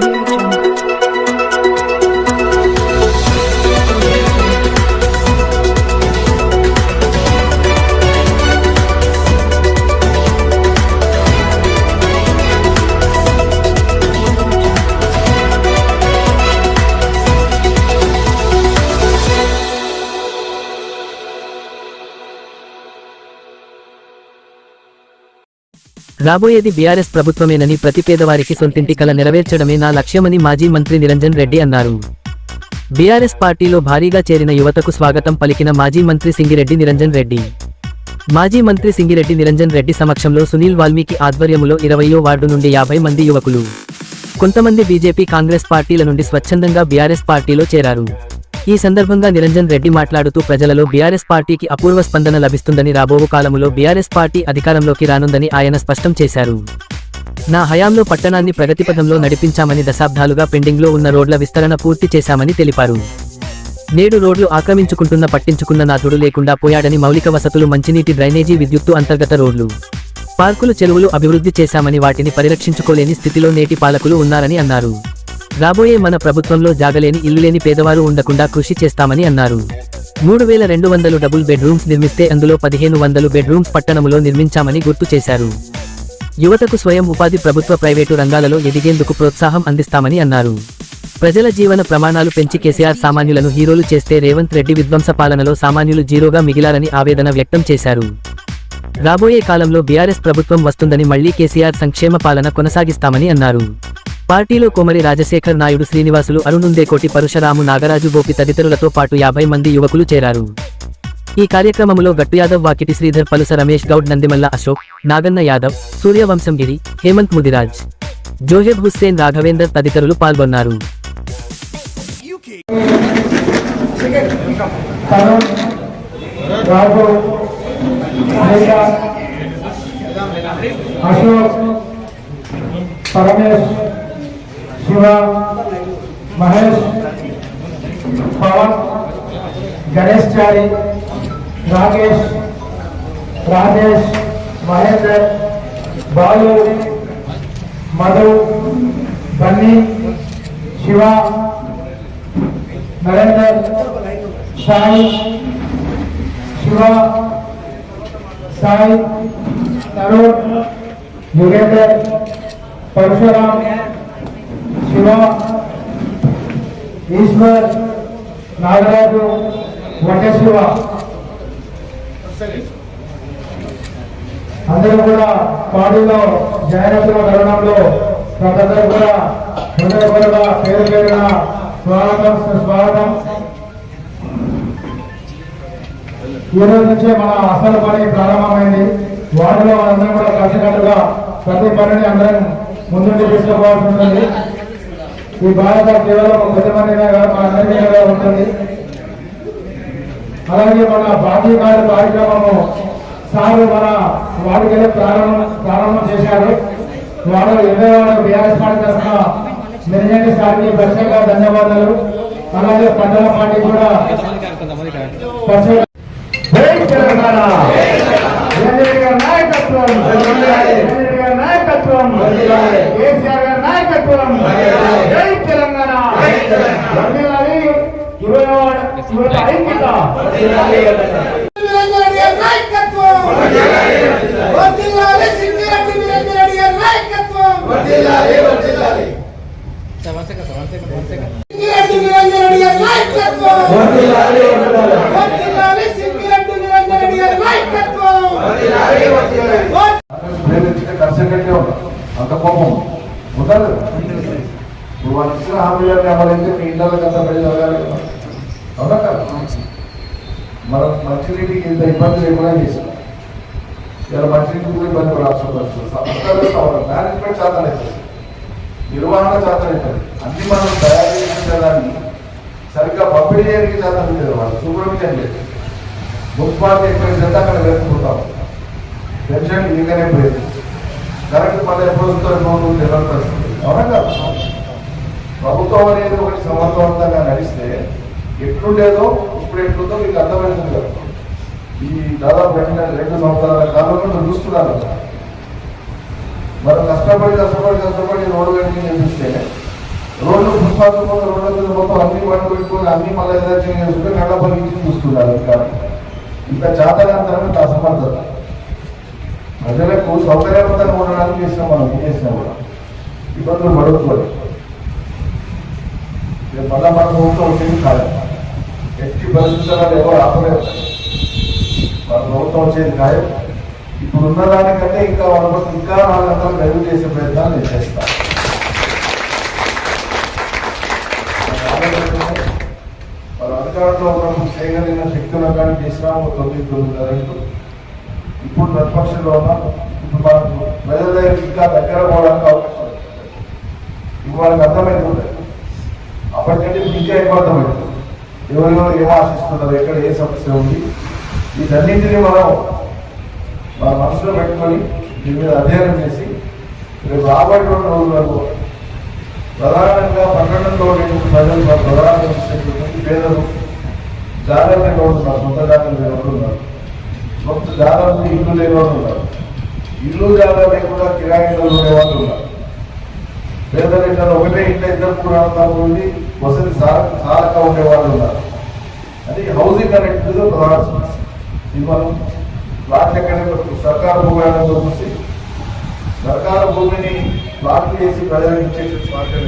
Lord. రాబోయేది BRS ప్రభుత్వమేనని ప్రతి పేదవారికి సొంతింటి కల నెరవేర్చడమే నా లక్ష్యమని మాజీ మంత్రి నిరంజన్ రెడ్డి అన్నారు. బీఆర్ఎస్ పార్టీలో భారీగా చేరిన యువతకు స్వాగతం పలికిన మాజీ మంత్రి సింగిరెడ్డి నిరంజన్ రెడ్డి. మాజీ మంత్రి సింగిరెడ్డి నిరంజన్ రెడ్డి సమక్షంలో సునీల్ వాల్మీకి ఆధ్వర్యములో ఇరవయో వార్డు నుండి యాభై మంది యువకులు. కొంతమంది బీజేపీ కాంగ్రెస్ పార్టీల నుండి స్వచ్ఛందంగా బీఆర్ఎస్ పార్టీలో చేరారు. ఈ సందర్భంగా నిరంజన్ రెడ్డి మాట్లాడుతూ ప్రజలలో బీఆర్ఎస్ పార్టీకి అపూర్వ స్పందన లభిస్తుందని రాబోవు కాలములో బీఆర్ఎస్ పార్టీ అధికారంలోకి రానుందని ఆయన స్పష్టం చేశారు. నా హయాంలో పట్టణాన్ని ప్రగతిపథంలో నడిపించామని దశాబ్దాలుగా పెండింగ్లో ఉన్న రోడ్ల విస్తరణ పూర్తి చేశామని తెలిపారు. నేడు రోడ్లు ఆక్రమించుకుంటున్న పట్టించుకున్న నాథుడు లేకుండా పోయాడని మౌలిక వసతులు మంచినీటి డ్రైనేజీ విద్యుత్తు అంతర్గత రోడ్లు పార్కులు చెరువులు అభివృద్ధి చేశామని వాటిని పరిరక్షించుకోలేని స్థితిలో నేటి పాలకులు ఉన్నారని అన్నారు. రాబోయే మన ప్రభుత్వంలో జాగలేని ఇల్లులేని పేదవారు ఉండకుండా కృషి చేస్తామని అన్నారు. మూడు వేల రెండు వందలు డబుల్ బెడ్రూమ్స్ నిర్మిస్తే అందులో పదిహేను వందలు బెడ్రూమ్స్ పట్టణములో నిర్మించామని గుర్తు చేశారు. యువతకు స్వయం ఉపాధి ప్రభుత్వ ప్రైవేటు రంగాలలో ఎదిగేందుకు ప్రోత్సాహం అందిస్తామని అన్నారు. ప్రజల జీవన ప్రమాణాలు పెంచి కేసీఆర్ సామాన్యులను హీరోలు చేస్తే రేవంత్ రెడ్డి విధ్వంస పాలనలో సామాన్యులు జీరోగా మిగిలారని ఆవేదన వ్యక్తం చేశారు. రాబోయే కాలంలో బీఆర్ఎస్ ప్రభుత్వం వస్తుందని మళ్ళీ కేసీఆర్ సంక్షేమ పాలన కొనసాగిస్తామని అన్నారు. పార్టీలో కోమరి రాజశేఖర్ నాయుడు శ్రీనివాసులు అరుణుందేకోటి పరశురాము నాగరాజు గోపి తదితరులతో పాటు యాభై మంది యువకులు చేరారు. ఈ కార్యక్రమంలో గట్టు యాదవ్ వాకిటి శ్రీధర్ పలుస రమేష్ గౌడ్ నందిమల్ల అశోక్ నాగన్న యాదవ్ సూర్యవంశంగిరి హేమంత్ ముదిరాజ్ జోహెబ్ హుస్సేన్ రాఘవేందర్ తదితరులు పాల్గొన్నారు. పరమేశ్ शिवा, महेश, पवन, गणेशचारी, राकेश, राजेश, महेंद्र, बालू, मधु, बन्नी, शिवा, नरेंद्र, साई, शिवा, साई, तरुण, युगेंद्र, परशुराम శివ ఈశ్వర్ నాగరాజు వటశివ అందరూ కూడా పార్టీలో జాయిన్ అవుతున్న తరుణంలో ప్రజలందరూ కూడా హృదయపూర్వక పేరు పేరున స్వాగతం స్వాగతం ఈ రోజు నుంచే మన అసలు పని ప్రారంభమైంది. వాటిలో మనందరం కూడా కలిసికట్టుగా ప్రతి పనిని అందరం ముందుండి తీసుకోవాల్సి ఉంటుంది. ఈ బాధ్యత కేవలం మంది కాదు మనందరి మీద ఉంటుంది. అలాగే మన బాధ్య కార్డు కార్యక్రమము సార్ మన వాడికి ప్రారంభం ప్రారంభం చేశారు. వాడు ఇరవై వాడు బీఆర్ఎస్ పార్టీ తరఫున నిరంజన్ సార్కి ప్రత్యేక ధన్యవాదాలు. అలాగే పట్టణ పార్టీ కూడా నాయకత్వం. కేసీఆర్ జై తెలంగాణ. నాయకత్వం వర్ధిల్లాలి సింగిరెడ్డి నిరంజన్ రెడ్డి గారి నాయకత్వం సింగిరెడ్డి నిరంజన్ రెడ్డి గారి నాయకత్వం వర్ధిల్లాలి సింగిరెడ్డి నిరంజన్ రెడ్డి గారి నాయకత్వం ప్రేమించిన కర్షకుడికే ఉంటాం అంత కోపం ఉండదు నువ్వు వాళ్ళు ఇచ్చిన అమలైతే మీ ఇళ్ళకి అంత పడి కదా. అవునా కదా? మనం మంచినీటికి ఇంత ఇబ్బంది లేకుండా చేసాం ఇలా మంచినీటి కూడా ఇబ్బంది పడాల్సి వస్తుంది. మేనేజ్మెంట్ చేతన నిర్వహణ చేతన అన్ని మనం తయారు చేసిన దాన్ని సరిగ్గా పంపిణీ చేయడానికి చేతన లేదు వాళ్ళు. సూపర్విజన్ లేదు. మున్సిపాలిటీ ఎక్కడ చేత అక్కడ వేసుకుంటాం పెన్షన్ ఇదిగానే పోయింది. కరెంట్ పది డెవలప్ వస్తుంది అవునా కదా? ప్రభుత్వం అనేది ఒకటి సమర్థవంతంగా నడిస్తే ఎట్లుండేదో ఇప్పుడు ఎట్లుందో మీకు అర్థమైంది కదా. ఈ దాదాపు రెండు రెండు సంవత్సరాల కాలంలో మీరు చూస్తున్నారు మరి కష్టపడి కష్టపడి కష్టపడి రోడ్డు వెంటనే నిర్మిస్తే రోడ్లు ఫుట్పాత్ మీద రోడ్ల మీద మొత్తం అన్ని పట్టు పెట్టుకొని అన్ని మళ్ళీ ఎలక్షన్ చేసుకుంటే కళ్ళ పలికించి చూస్తున్నారు ఇంకా. ఇంకా చాతకాంతరం ఇంత అసమర్థత. ప్రజలకు సౌకర్యవంతంగా ఉండడానికి చేసినాం మనం ఏం చేసినా కూడా. ఇబ్బందులు పడుకోవాలి నేను మళ్ళా మన ప్రభుత్వం వచ్చింది కాదు. ఎట్టి పరిస్థితుల్లో ఎవరు ఆపలేదు మన ప్రభుత్వం వచ్చేది ఖాయం ఇప్పుడు ఉన్న దానికంటే ఇంకా వాళ్ళ ఇంకా నాలుగు మెరుగు చేసే ప్రయత్నాలు నేను చేస్తాను మన అధికారంలో ఉన్నప్పుడు చేయగలిగిన శక్తులను కానీ చేసినాము తొమ్మిది తొమ్మిది రైతు ఇప్పుడు ప్రతిపక్షంలో ఉన్నాం ఇప్పుడు మనకు ప్రజల దగ్గర ఇంకా దగ్గర పోవడానికి అవకాశం ఉంది. ఇప్పుడు అర్థమైపోతుంది అప్పటికంటే ఇంకా ఎక్కువ అర్థమవుతుంది ఎవరెవరు ఏం ఆశిస్తున్నారు ఎక్కడ ఏ సమస్య ఉంది ఇదన్నింటినీ మనం మన మనసులో పెట్టుకొని దీని మీద అధ్యయనం చేసి రేపు రాబోయేటువంటి రోజులకు ప్రధానంగా పట్టణంలో ప్రజలు మా ప్రధాన పేదలు జాగ్రత్తగా ఉంటున్నారు సొంత జాగ్రత్త లేకుండా ఉన్నారు. సొంత జాగ్రత్త ఇల్లు లేని వాళ్ళు ఉన్నారు. ఇల్లు జాగ్రత్త లేకుండా కిరాయిలు ఉండే వాళ్ళు ఉన్నారు. పేదలు ఇద్దరు ఒకటే ఇంట్లో ఇద్దరు కూడా ఉంది వసతి సారక ఉండే వాళ్ళు ఉన్నారు అది హౌసింగ్ అనేది ప్రధాన సమస్య. ఇది మనం ప్లాట్ ఎక్కడ సర్కారు భూమి చూసి సర్కారు భూమిని ప్లాట్లు చేసి ప్రజలకు ఇచ్చేసి మార్గం